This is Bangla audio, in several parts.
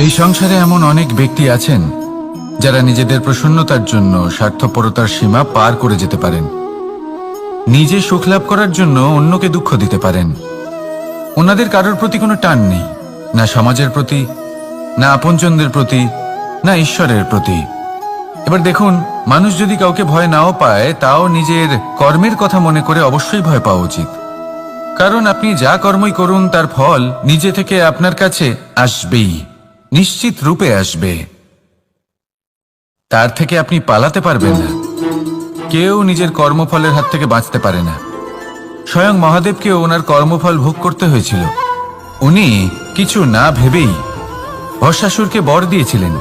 এই সংসারে এমন অনেক ব্যক্তি আছেন, যারা নিজেদের প্রসন্নতার জন্য স্বার্থপরতার সীমা পার করে যেতে পারেন। নিজে সুখ লাভ করার জন্য অন্যকে দুঃখ দিতে পারেন। ওনাদের কারোর প্রতি কোনো টান নেই, না সমাজের প্রতি, না আপনজনদের প্রতি, না ঈশ্বরের প্রতি। এবার দেখুন, মানুষ যদি কাউকে ভয় নাও পায়, তাও নিজের কর্মের কথা মনে করে অবশ্যই ভয় পাওয়া উচিত। কারণ আপনি যা কর্মই করুন, তার ফল নিজে থেকে আপনার কাছে আসবেই। নিশ্চিত রূপে আসবে। তার থেকে আপনি পালাতে পারবেন না। কেউ নিজের কর্মফলের হাত থেকে বাঁচতে পারে না। স্বয়ং মহাদেবকেও ওনার কর্মফল ভোগ করতে হয়েছিল। উনি কিছু না ভেবেই ভস্মাসুরকে বর দিয়েছিলেন।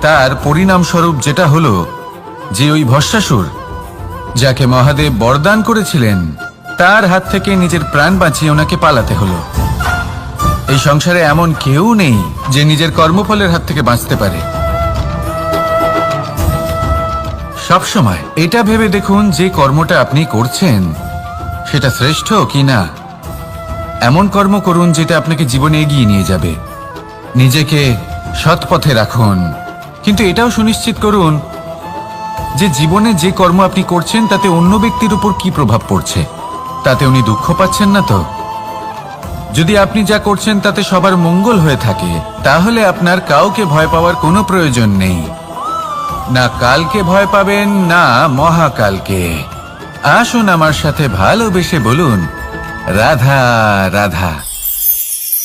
তার পরিণামস্বরূপ যেটা হলো যে ওই ভস্মাসুর যাকে মহাদেব বরদান করেছিলেন, তার হাত থেকে নিজের প্রাণ বাঁচিয়ে ওনাকে পালাতে হলো। এই সংসারে এমন কেউ নেই যে নিজের কর্মফলের হাত থেকে বাঁচতে পারে। সবসময় এটা ভেবে দেখুন যে কর্মটা আপনি করছেন, সেটা শ্রেষ্ঠ কি না। এমন কর্ম করুন যেটা আপনাকে জীবনে এগিয়ে নিয়ে যাবে। নিজেকে সৎ পথে রাখুন। কিন্তু এটাও সুনিশ্চিত করুন যে জীবনে যে কর্ম আপনি করছেন তাতে অন্য ব্যক্তির উপর কি প্রভাব পড়ছে, তাতে উনি দুঃখ পাচ্ছেন না তো? যদি আপনি যা করছেন তাতে সবার মঙ্গল হয়ে থাকে, তাহলে আপনার কাউকে ভয় পাওয়ার কোনো প্রয়োজন নেই। না কালকে ভয় পাবেন, না মহাকালকে। আসুন আমার সাথে ভালোবেসে বলুন, রাধা রাধা।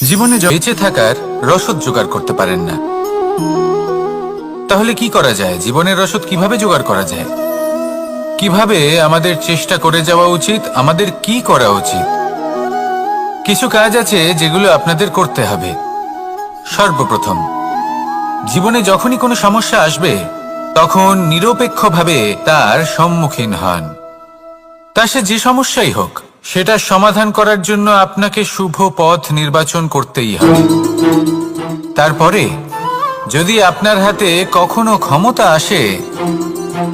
জীবনে বেঁচে থাকার রসদ জোগাড় করতে পারেন না। তাহলে কি করা যায়? জীবনের রসদ কীভাবে জোগাড় করা যায়? কীভাবে আমাদের চেষ্টা করে যাওয়া উচিত? আমাদের কি করা উচিত? কিছু কাজ আছে যেগুলো আপনাদের করতে হবে। সর্বপ্রথম, জীবনে যখনই কোনো সমস্যা আসবে, তখন নিরপেক্ষভাবে তার সম্মুখীন হন। তা সে যে সমস্যাই হোক, সেটা সমাধান করার জন্য আপনাকে শুভ পথ নির্বাচন করতেই হবে। তারপরে, যদি আপনার হাতে কখনো ক্ষমতা আসে,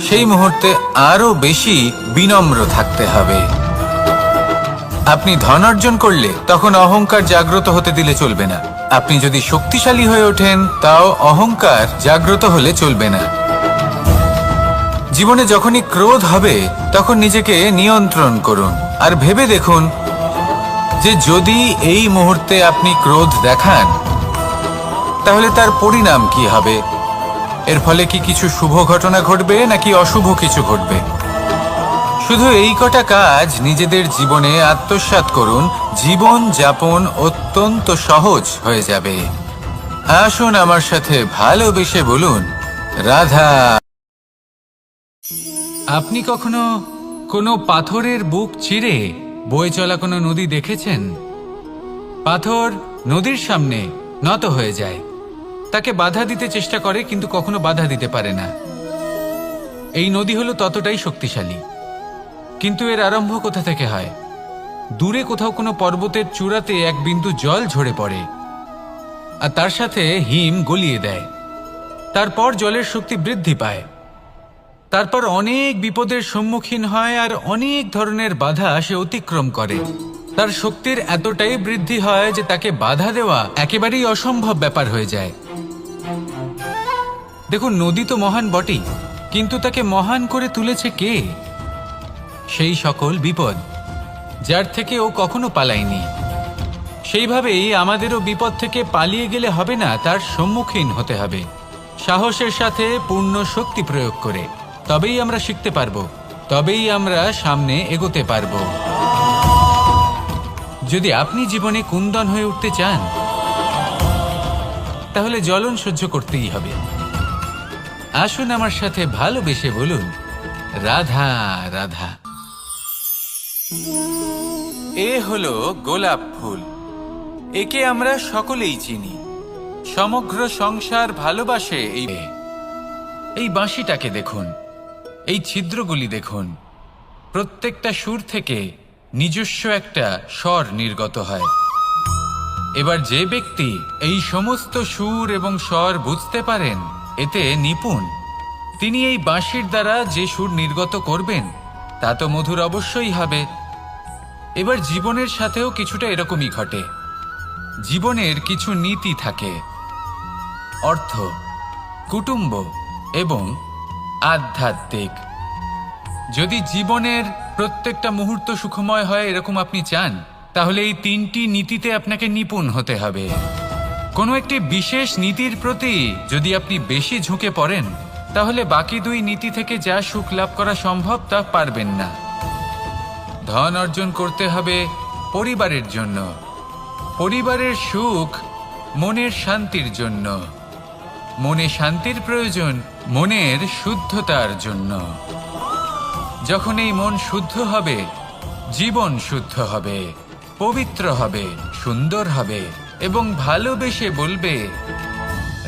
সেই মুহূর্তে আরও বেশি বিনম্র থাকতে হবে। আপনি ধন অর্জন করলে তখন অহংকার জাগ্রত হতে দিলে চলবে না। আপনি যদি শক্তিশালী হয়ে ওঠেন, তাও অহংকার জাগ্রত হলে চলবে না। জীবনে যখনই ক্রোধ হবে, তখন নিজেকে নিয়ন্ত্রণ করুন। আর ভেবে দেখুন যে যদি এই মুহূর্তে আপনি ক্রোধ দেখান, তাহলে তার পরিণাম কি হবে? এর ফলে কি কিছু শুভ ঘটনা ঘটবে, নাকি অশুভ কিছু ঘটবে? শুধু এই কটা কাজ নিজেদের জীবনে আত্মসাৎ করুন। জীবন যাপন অত্যন্ত সহজ হয়ে যাবে। আসুন আমার সাথে ভালোবেসে বলুন, রাধা। আপনি কখনো কোনো পাথরের বুক চিরে বয়ে চলা কোনো নদী দেখেছেন? পাথর নদীর সামনে নত হয়ে যায়। তাকে বাধা দিতে চেষ্টা করে, কিন্তু কখনো বাধা দিতে পারে না। এই নদী হলো ততটাই শক্তিশালী। কিন্তু এর আরম্ভ কোথা থেকে হয়? দূরে কোথাও কোনো পর্বতের চূড়াতে এক বিন্দু জল ঝরে পড়ে। আর তার সাথে হিম গলিয়ে দেয়। তারপর জলের শক্তি বৃদ্ধি পায়। তারপর অনেক বিপদের সম্মুখীন হয় আর অনেক ধরনের বাধা সে অতিক্রম করে। তার শক্তির এতটাই বৃদ্ধি হয় যে তাকে বাধা দেওয়া একেবারেই অসম্ভব ব্যাপার হয়ে যায়। দেখুন, নদী তো মহান বটেই, কিন্তু তাকে মহান করে তুলেছে কে? সেই সকল বিপদ, যার থেকে ও কখনো পালায়নি। সেইভাবেই আমাদেরও বিপদ থেকে পালিয়ে গেলে হবে না, তার সম্মুখীন হতে হবে। সাহসের সাথে পূর্ণ শক্তি প্রয়োগ করে, তবেই আমরা শিখতে পারব, তবেই আমরা সামনে এগোতে পারব। যদি আপনি জীবনে কুন্দন হয়ে উঠতে চান, তাহলে জ্বলন সহ্য করতেই হবে। আসুন আমার সাথে ভালোবেসে বলুন, রাধা রাধা। এ হলো গোলাপ ফুল। একে আমরা সকলেই চিনি। সমগ্র সংসার ভালোবাসে এই এই বাঁশিটাকে দেখুন, এই ছিদ্রগুলি দেখুন। প্রত্যেকটা সুর থেকে নিজস্ব একটা স্বর নির্গত হয়। এবার যে ব্যক্তি এই সমস্ত সুর এবং স্বর বুঝতে পারেন, এতে নিপুণ। তিনি এই বাঁশির দ্বারা যে সুর নির্গত করবেন তা তো মধুর অবশ্যই হবে। এবার জীবনের সাথেও কিছুটা এরকমই ঘটে। জীবনের কিছু নীতি থাকে। অর্থ, কুটুম্ব এবং আধ্যাত্মিক। যদি জীবনের প্রত্যেকটা মুহূর্ত সুখময় হয় এরকম আপনি চান, তাহলে এই তিনটি নীতিতে আপনাকে নিপুণ হতে হবে। কোনো একটি বিশেষ নীতির প্রতি যদি আপনি বেশি ঝুঁকে পড়েন তাহলে বাকি দুই নীতি থেকে যা সুখ লাভ করা সম্ভব তা পারবেন না। ধন অর্জন করতে হবে পরিবারের জন্য। পরিবারের সুখ মনের শান্তির জন্য। মনে শান্তির প্রয়োজন মনের শুদ্ধতার জন্য। যখন এই মন শুদ্ধ হবে, জীবন শুদ্ধ হবে, পবিত্র হবে, সুন্দর হবে এবং ভালোবেসে বলবে,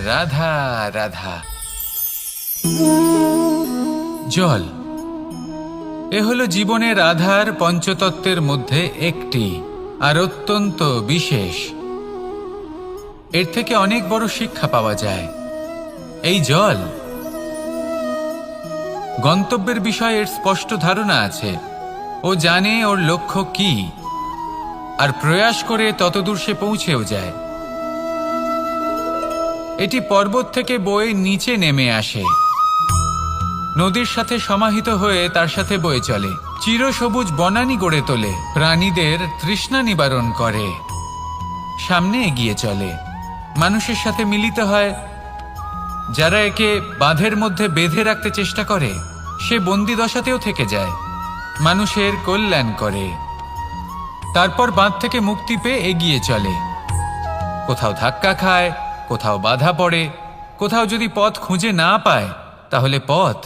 রাধা রাধা। জল। এ হলো জীবনের আধার পঞ্চতত্ত্বের মধ্যে একটি, আর অত্যন্ত বিশেষ। এর থেকে অনেক বড় শিক্ষা পাওয়া যায়। এই জল। গন্তব্যের বিষয়ে এর স্পষ্ট ধারণা আছে। ও জানে ওর লক্ষ্য কি। আর প্রয়াস করে ততদূর সে পৌঁছেও যায়। এটি পর্বত থেকে বয়ে নিচে নেমে আসে। নদীর সাথে সমাহিত হয়ে তার সাথে বয়ে চলে। চিরসবুজ বনানি গড়ে তোলে। প্রাণীদের তৃষ্ণা নিবারণ করে। সামনে এগিয়ে চলে। মানুষের সাথে মিলিত হয়। যারা একে বাঁধের মধ্যে বেঁধে রাখতে চেষ্টা করে, সে বন্দি দশাতেও থেকে যায়। মানুষের কল্যাণ করে। তারপর বাঁধ থেকে মুক্তি পেয়ে এগিয়ে চলে। কোথাও ধাক্কা খায়, কোথাও বাধা পড়ে। কোথাও যদি পথ খুঁজে না পায়, তাহলে পথ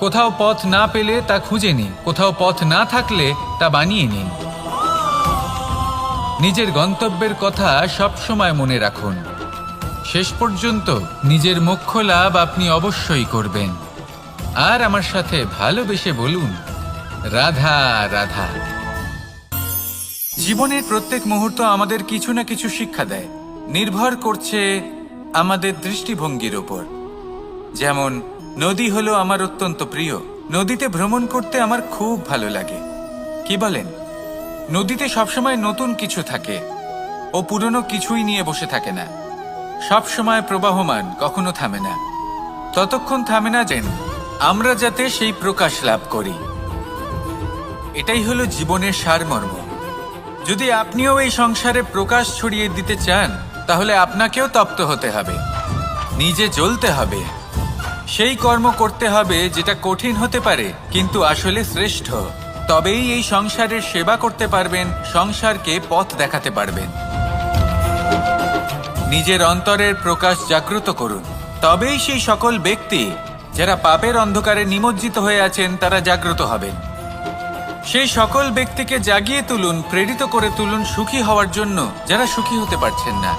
কোথাও পথ না পেলে তা খুঁজে নিন। কোথাও পথ না থাকলে তা বানিয়ে নিন। নিজের গন্তব্যের কথা সব সময় মনে রাখুন। শেষ পর্যন্ত নিজের মোক্ষ লাভ আপনি অবশ্যই করবেন। আর আমার সাথে ভালোবেসে বলুন, রাধা রাধা। জীবনের প্রত্যেক মুহূর্ত আমাদের কিছু না কিছু শিক্ষা দেয়। নির্ভর করছে আমাদের দৃষ্টিভঙ্গির ওপর যেমন নদী হলো আমার অত্যন্ত প্রিয়। নদীতে ভ্রমণ করতে আমার খুব ভালো লাগে। কি বলেন? নদীতে সবসময় নতুন কিছু থাকে ও পুরনো কিছুই নিয়ে বসে থাকে না। সব সময় প্রবাহমান, কখনো থামে না। ততক্ষণ থামে না যেন আমরা যাতে সেই প্রকাশ লাভ করি। এটাই হলো জীবনের সারমর্ম। যদি আপনিও এই সংসারে প্রকাশ ছড়িয়ে দিতে চান, তাহলে আপনাকেও তপ্ত হতে হবে। নিজে জ্বলতে হবে। সেই কর্ম করতে হবে যেটা কঠিন হতে পারে, কিন্তু আসলে শ্রেষ্ঠ। তবেই এই সংসারের সেবা করতে পারবেন, সংসারকে পথ দেখাতে পারবেন। নিজের অন্তরের প্রকাশ জাগ্রত করুন। তবেই সেই সকল ব্যক্তি, যারা পাপের অন্ধকারে নিমজ্জিত হয়ে আছেন, তারা জাগ্রত হবেন। সেই সকল ব্যক্তিকে জাগিয়ে তুলুন, প্রেরিত করে তুলুন সুখী হওয়ার জন্য, যারা সুখী হতে পারছেন না।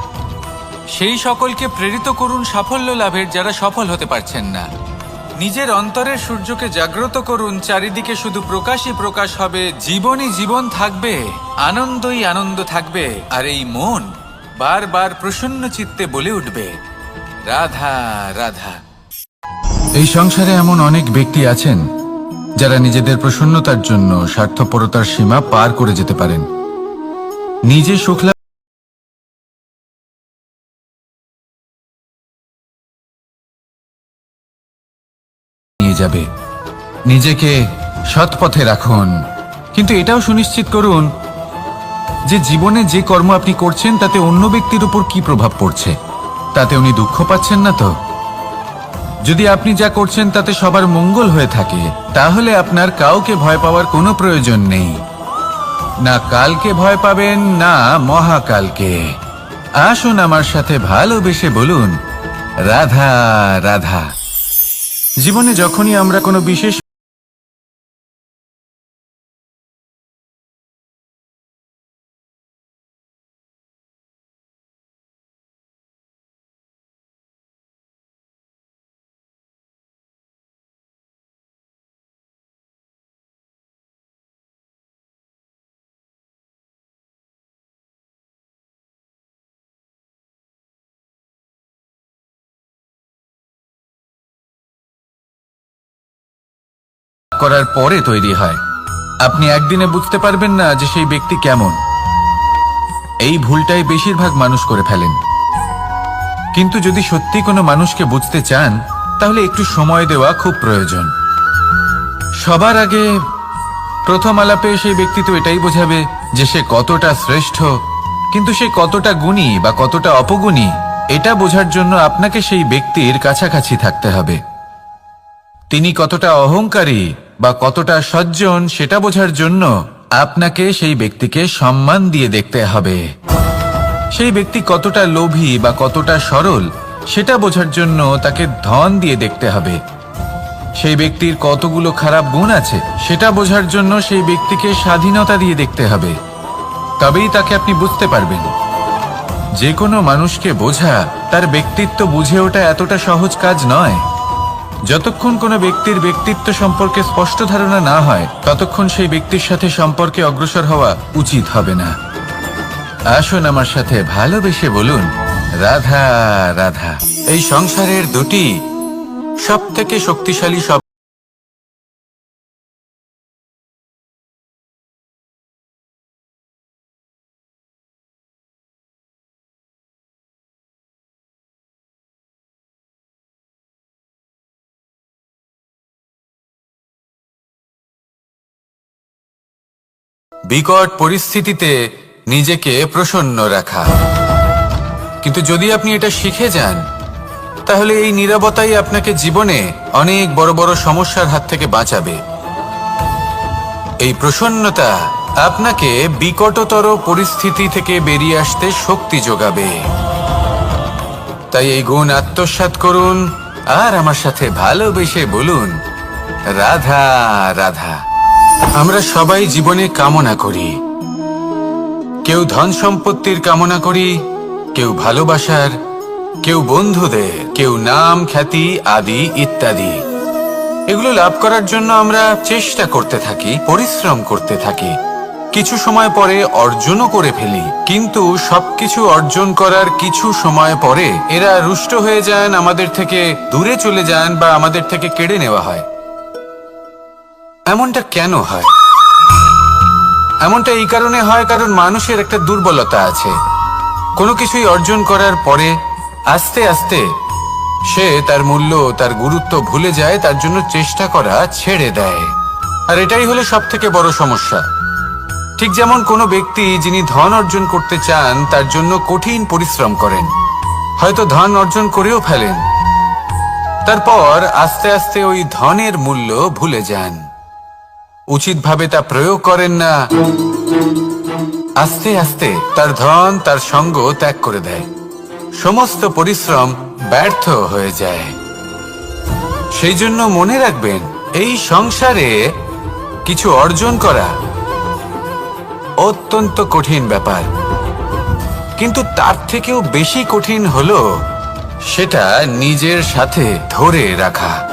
সেই সকলকে প্রেরিত করুন সাফল্য লাভের যারা সফল হতে পারছেন না। নিজের অন্তরের সূর্যকে জাগ্রত করুন, চারিদিকে শুধু প্রকাশই প্রকাশ হবে, জীবনই জীবন থাকবে, আনন্দই আনন্দ থাকবে, আর এই মন বারবার প্রসন্ন চিত্তে বলে উঠবে। রাধা রাধা। এই সংসারে এমন অনেক ব্যক্তি আছেন, যারা নিজেদের প্রসন্নতার জন্য স্বার্থপরতার সীমা পার করে যেতে পারেন। নিজে সুখ নিয়ে যাবে। নিজেকে সৎ পথে রাখুন। কিন্তু এটাও সুনিশ্চিত করুন যে জীবনে যে কর্ম আপনি করছেন, তাতে অন্য ব্যক্তির উপর কি প্রভাব পড়ছে? তাতে উনি দুঃখ পাচ্ছেন না তো? যদি আপনি যা করছেন, তাতে সবার মঙ্গল হয়ে থাকে, তাহলে আপনার কাউকে ভয় পাওয়ার কোনো প্রয়োজন নেই। না কালকে ভয় পাবেন, না মহাকালকে। আসুন আমার সাথে ভালোবেসে বলুন, রাধা রাধা। জীবনে যখনই আমরা কোনো বিশেষ করার পরে তৈরি হয়। আপনি একদিনে বুঝতে পারবেন না যে সেই ব্যক্তি কেমন। এই ভুলটাই বেশিরভাগ মানুষ করে ফেলেন। কিন্তু যদি সত্যি কোনো মানুষকে বুঝতে চান, তাহলে একটু সময় দেওয়া খুব প্রয়োজন। সবার আগে প্রথম আলাপে সেই ব্যক্তি তো এটাই বোঝাবে যে সে কতটা শ্রেষ্ঠ, কিন্তু সে কতটা গুণী বা কতটা অপগুণী, এটা বোঝার জন্য আপনাকে সেই ব্যক্তির কাছাকাছি থাকতে হবে। তিনি কতটা অহংকারী বা কতটা সজ্জন সেটা বোঝার জন্য আপনাকে সেই ব্যক্তিকে সম্মান দিয়ে দেখতে হবে। সেই ব্যক্তি কতটা লোভী বা কতটা সরল সেটা বোঝার জন্য তাকে ধন দিয়ে দেখতে হবে। সেই ব্যক্তির কতগুলো খারাপ গুণ আছে সেটা বোঝার জন্য সেই ব্যক্তিকে স্বাধীনতা দিয়ে দেখতে হবে। তবেই তাকে আপনি বুঝতে পারবেন। যে কোনো মানুষকে বোঝা তার ব্যক্তিত্ব বুঝে ওটা এতটা সহজ কাজ নয়। যতক্ষণ কোনো ব্যক্তির ব্যক্তিত্ব সম্পর্কে স্পষ্ট ধারণা না হয়, ততক্ষণ সেই ব্যক্তির সাথে সম্পর্কে অগ্রসর হওয়া উচিত হবে না। আসুন আমার সাথে ভালোবেসে বলুন, রাধা রাধা। এই সংসারের দুটি সব থেকে শক্তিশালী বিকট পরিস্থিতিতে নিজেকে প্রসন্ন রাখা। কিন্তু যদি আপনি এটা শিখে যান, তাহলে এই নীরবতাই আপনাকে জীবনে অনেক বড় বড় সমস্যার হাত থেকে বাঁচাবে। এই প্রসন্নতা আপনাকে বিকটতর পরিস্থিতি থেকে বেরিয়ে আসতে শক্তি যোগাবে। তাই এই গুণ আত্মসাৎ করুন, আর আমার সাথে ভালোবেসে বলুন, রাধা রাধা। আমরা সবাই জীবনে কামনা করি। কেউ ধন সম্পত্তির কামনা করি, কেউ ভালোবাসার, কেউ বন্ধুদের, কেউ নাম, খ্যাতি, আদি ইত্যাদি। এগুলো লাভ করার জন্য আমরা চেষ্টা করতে থাকি, পরিশ্রম করতে থাকি। কিছু সময় পরে অর্জনও করে ফেলি, কিন্তু সবকিছু অর্জন করার কিছু সময় পরে এরা রুষ্ট হয়ে যান, আমাদের থেকে দূরে চলে যান বা আমাদের থেকে কেড়ে নেওয়া হয়। এমনটা কেন হয়? এমনটা এই কারণে হয় কারণ মানুষের একটা দুর্বলতা আছে। কোনো কিছুই অর্জন করার পরে আস্তে আস্তে সে তার মূল্য, তার গুরুত্ব ভুলে যায়, তার জন্য চেষ্টা করা ছেড়ে দেয়। আর এটাই হলো সব থেকে বড় সমস্যা। ঠিক যেমন কোনো ব্যক্তি যিনি ধন অর্জন করতে চান, তার জন্য কঠিন পরিশ্রম করেন। হয়তো ধন অর্জন করেও ফেলেন। তারপর আস্তে আস্তে ওই ধনের মূল্য ভুলে যান। উচিতভাবে তা প্রয়োগ করেন না। আস্তে আস্তে তার ধন, তার সঙ্গ ত্যাগ করে দেয়। সমস্ত পরিশ্রম ব্যর্থ হয়ে যায়। সেই জন্য মনে রাখবেন, এই সংসারে কিছু অর্জন করা অত্যন্ত কঠিন ব্যাপার। কিন্তু তার থেকেও বেশি কঠিন হলো সেটা নিজের সাথে ধরে রাখা।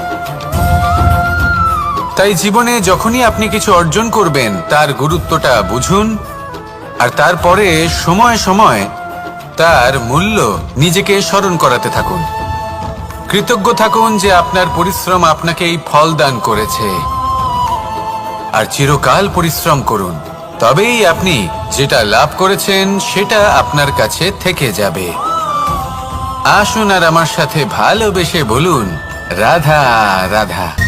তাই জীবনে যখনই আপনি কিছু অর্জন করবেন, তার গুরুত্বটা বুঝুন, আর তারপরে সময় সময় তার মূল্য নিজেকে স্মরণ করাতে থাকুন। কৃতজ্ঞ থাকুন যে আপনার পরিশ্রম আপনাকে এই ফল দান করেছে। আর চিরকাল পরিশ্রম করুন, তবেই আপনি যেটা লাভ করেছেন, সেটা আপনার কাছে থেকে যাবে। আসুন আর আমার সাথে ভালোবেসে বলুন, রাধা রাধা।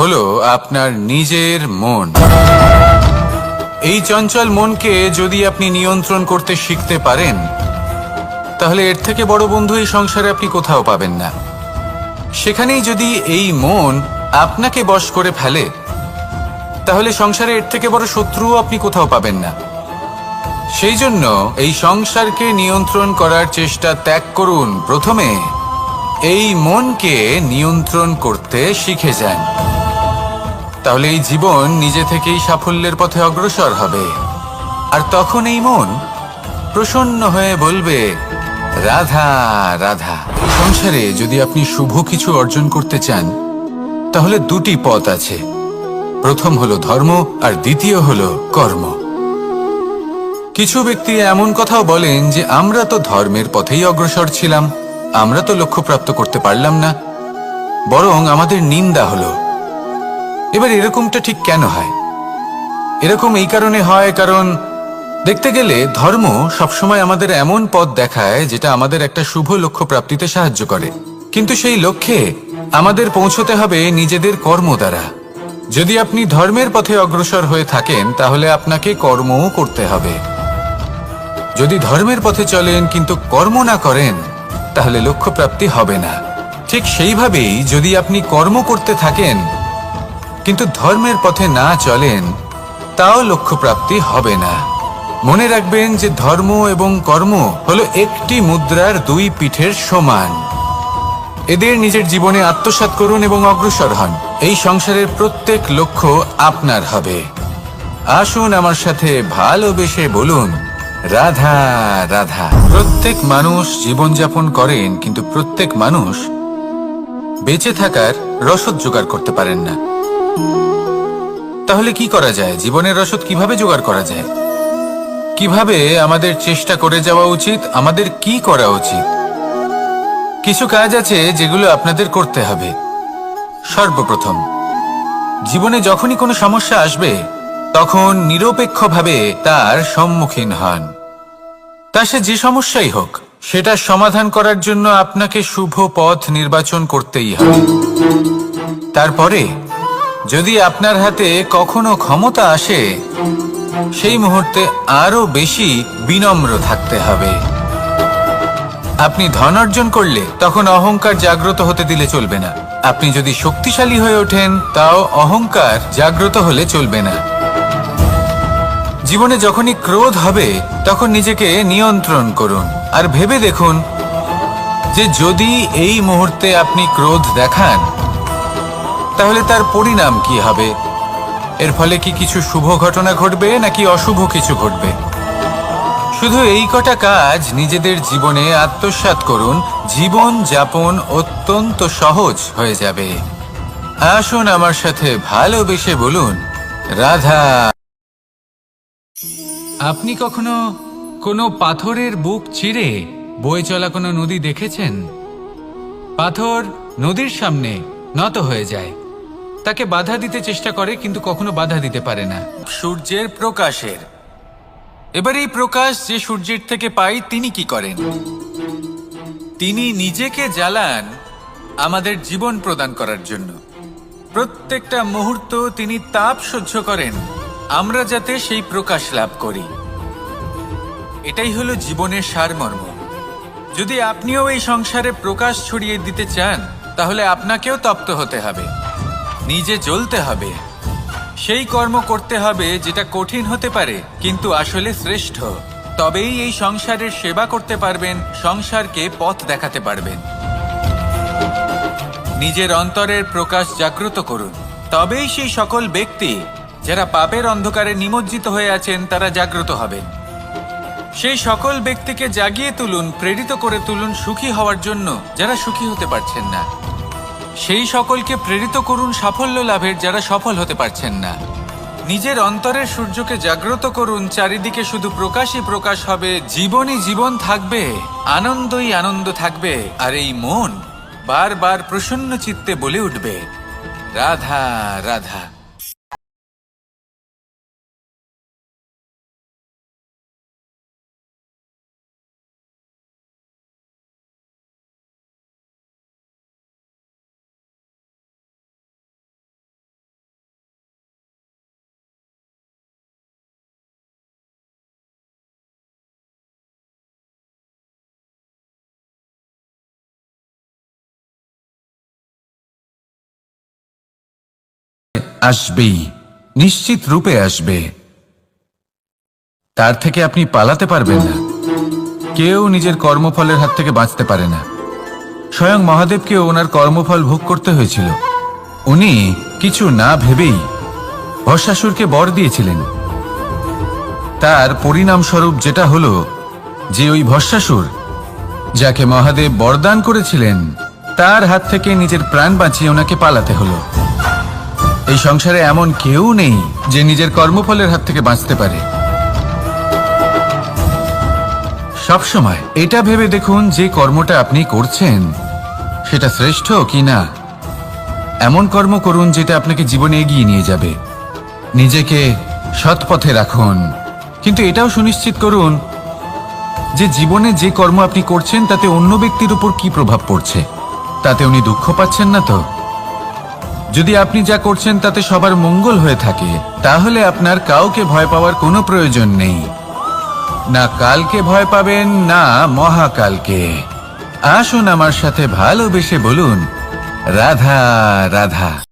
হলো আপনার নিজের মন। এই চঞ্চল মনকে যদি আপনি নিয়ন্ত্রণ করতে শিখতে পারেন, তাহলে এর থেকে বড় বন্ধু এই সংসারে আপনি কোথাও পাবেন না। সেখানেই যদি এই মন আপনাকে বশ করে ফেলে, তাহলে সংসারে এর থেকে বড় শত্রুও আপনি কোথাও পাবেন না। সেই জন্য এই সংসারকে নিয়ন্ত্রণ করার চেষ্টা ত্যাগ করুন। প্রথমে এই মনকে নিয়ন্ত্রণ করতে শিখে যান। তাহলে এই জীবন নিজে থেকেই সাফল্যের পথে অগ্রসর হবে। আর তখন এই মন প্রসন্ন হয়ে বলবে, রাধা রাধা সংসারে যদি আপনি শুভ কিছু অর্জন করতে চান, তাহলে দুটি পথ আছে। প্রথম হলো ধর্ম আর দ্বিতীয় হলো কর্ম। কিছু ব্যক্তি এমন কথাও বলেন যে, আমরা তো ধর্মের পথেই অগ্রসর ছিলাম, আমরা তো লক্ষ্যপ্রাপ্ত করতে পারলাম না, বরং আমাদের নিন্দা হলো। এবার এরকমটা ঠিক কেন হয়? এরকম এই কারণে হয় কারণ দেখতে গেলে ধর্ম সবসময় আমাদের এমন পথ দেখায় যেটা আমাদের একটা শুভ লক্ষ্য প্রাপ্তিতে সাহায্য করে। কিন্তু সেই লক্ষ্যে আমাদের পৌঁছতে হবে নিজেদের কর্ম দ্বারা। যদি আপনি ধর্মের পথে অগ্রসর হয়ে থাকেন, তাহলে আপনাকে কর্মও করতে হবে। যদি ধর্মের পথে চলেন, কিন্তু কর্ম না করেন, তাহলে লক্ষ্য প্রাপ্তি হবে না। ঠিক সেইভাবেই যদি আপনি কর্ম করতে থাকেন কিন্তু ধর্মের পথে না চলেন, তাও লক্ষ্যপ্রাপ্তি হবে না। মনে রাখবেন যে ধর্ম এবং কর্ম হলো একটি মুদ্রার দুই পিঠের সমান। এদের নিজের জীবনে আত্মসাৎ করুন এবং অগ্রসর হন। এই সংসারের প্রত্যেক লক্ষ্য আপনার হবে। আসুন আমার সাথে ভালোবেসে বলুন, রাধা রাধা। প্রত্যেক মানুষ জীবনযাপন করেন, কিন্তু প্রত্যেক মানুষ বেঁচে থাকার রসদ জোগাড় করতে পারেন না। তাহলে কি করা যায়? জীবনের রসদ কীভাবে জোগাড় করা যায়? কীভাবে আমাদের চেষ্টা করে যাওয়া উচিত? আমাদের কি করা উচিত? কিছু কাজ আছে যেগুলো আপনাদের করতে হবে। সর্বপ্রথম, জীবনে যখনই কোনো সমস্যা আসবে, তখন নিরপেক্ষভাবে তার সম্মুখীন হন। তা সে যে সমস্যাই হোক, সেটা সমাধান করার জন্য আপনাকে শুভ পথ নির্বাচন করতেই হবে। তারপরে যদি আপনার হাতে কখনো ক্ষমতা আসে, সেই মুহূর্তে আরও বেশি বিনম্র থাকতে হবে। আপনি ধন অর্জন করলে তখন অহংকার জাগ্রত হতে দিলে চলবে না। আপনি যদি শক্তিশালী হয়ে ওঠেন, তাও অহংকার জাগ্রত হলে চলবে না। জীবনে যখনই ক্রোধ হবে, তখন নিজেকে নিয়ন্ত্রণ করুন। আর ভেবে দেখুন যে যদি এই মুহূর্তে আপনি ক্রোধ দেখান তাহলে তার পরিণাম কি হবে? এর ফলে কি কিছু শুভ ঘটনা ঘটবে, নাকি অশুভ কিছু ঘটবে? শুধু এই কটা কাজ নিজেদের জীবনে আত্মসাৎ করুন। জীবন যাপন অত্যন্ত সহজ হয়ে যাবে। আসুন আমার সাথে ভালোবেসে বলুন, রাধা। আপনি কখনো কোনো পাথরের বুক চিরে বয়ে চলা কোনো নদী দেখেছেন? পাথর নদীর সামনে নত হয়ে যায়। তাকে বাধা দিতে চেষ্টা করে, কিন্তু কখনো বাধা দিতে পারে না। সূর্যের প্রকাশের। এবার এই প্রকাশ যে সূর্যের থেকে পাই তিনি কি করেন? তিনি নিজেকে জ্বালান আমাদের জীবন প্রদান করার জন্য। প্রত্যেকটা মুহূর্ত তিনি তাপ সহ্য করেন, আমরা যাতে সেই প্রকাশ লাভ করি। এটাই হলো জীবনের সারমর্ম। যদি আপনিও এই সংসারে প্রকাশ ছড়িয়ে দিতে চান, তাহলে আপনাকেও তপ্ত হতে হবে। নিজে জ্বলতে হবে। সেই কর্ম করতে হবে যেটা কঠিন হতে পারে, কিন্তু আসলে শ্রেষ্ঠ। তবেই এই সংসারের সেবা করতে পারবেন, সংসারকে পথ দেখাতে পারবেন। নিজের অন্তরের প্রকাশ জাগ্রত করুন। তবেই সেই সকল ব্যক্তি, যারা পাপের অন্ধকারে নিমজ্জিত হয়ে আছেন, তারা জাগ্রত হবেন। সেই সকল ব্যক্তিকে জাগিয়ে তুলুন, প্রেরিত করে তুলুন সুখী হওয়ার জন্য, যারা সুখী হতে পারছেন না। সেই সকলকে প্রেরিত করুন সাফল্য লাভের যারা সফল হতে পারছেন না। নিজের অন্তরের সূর্যকে জাগ্রত করুন, চারিদিকে শুধু প্রকাশই প্রকাশ হবে, জীবনই জীবন থাকবে, আনন্দই আনন্দ থাকবে, আর এই মন বারবার প্রসন্ন চিত্তে বলে উঠবে। রাধা রাধা। আসবেই, নিশ্চিত রূপে আসবে। তার থেকে আপনি পালাতে পারবেন না। কেউ নিজের কর্মফলের হাত থেকে বাঁচতে পারে না। স্বয়ং মহাদেবকে ওনার কর্মফল ভোগ করতে হয়েছিল। উনি কিছু না ভেবেই ভস্মাসুরকে বর দিয়েছিলেন। তার পরিণামস্বরূপ যেটা হলো যে ওই ভস্মাসুর যাকে মহাদেব বরদান করেছিলেন, তার হাত থেকে নিজের প্রাণ বাঁচিয়ে ওনাকে পালাতে হলো। এই সংসারে এমন কেউ নেই যে নিজের কর্মফলের হাত থেকে বাঁচতে পারে। সবসময় এটা ভেবে দেখুন যে কর্মটা আপনি করছেন, সেটা শ্রেষ্ঠ কি না। এমন কর্ম করুন যেটা আপনাকে জীবনে এগিয়ে নিয়ে যাবে। নিজেকে সৎ পথে রাখুন। কিন্তু এটাও সুনিশ্চিত করুন যে জীবনে যে কর্ম আপনি করছেন, তাতে অন্য ব্যক্তির উপর কি প্রভাব পড়ছে? তাতে উনি দুঃখ পাচ্ছেন না তো? যদি আপনি যা করছেন তাতে সবার মঙ্গল হয়ে থাকে, তাহলে আপনার কাউকে ভয় পাওয়ার কোনো প্রয়োজন নেই। না কালকে ভয় পাবেন, না মহাকালকে। আসুন আমার সাথে ভালোবেসে বলুন, রাধা রাধা।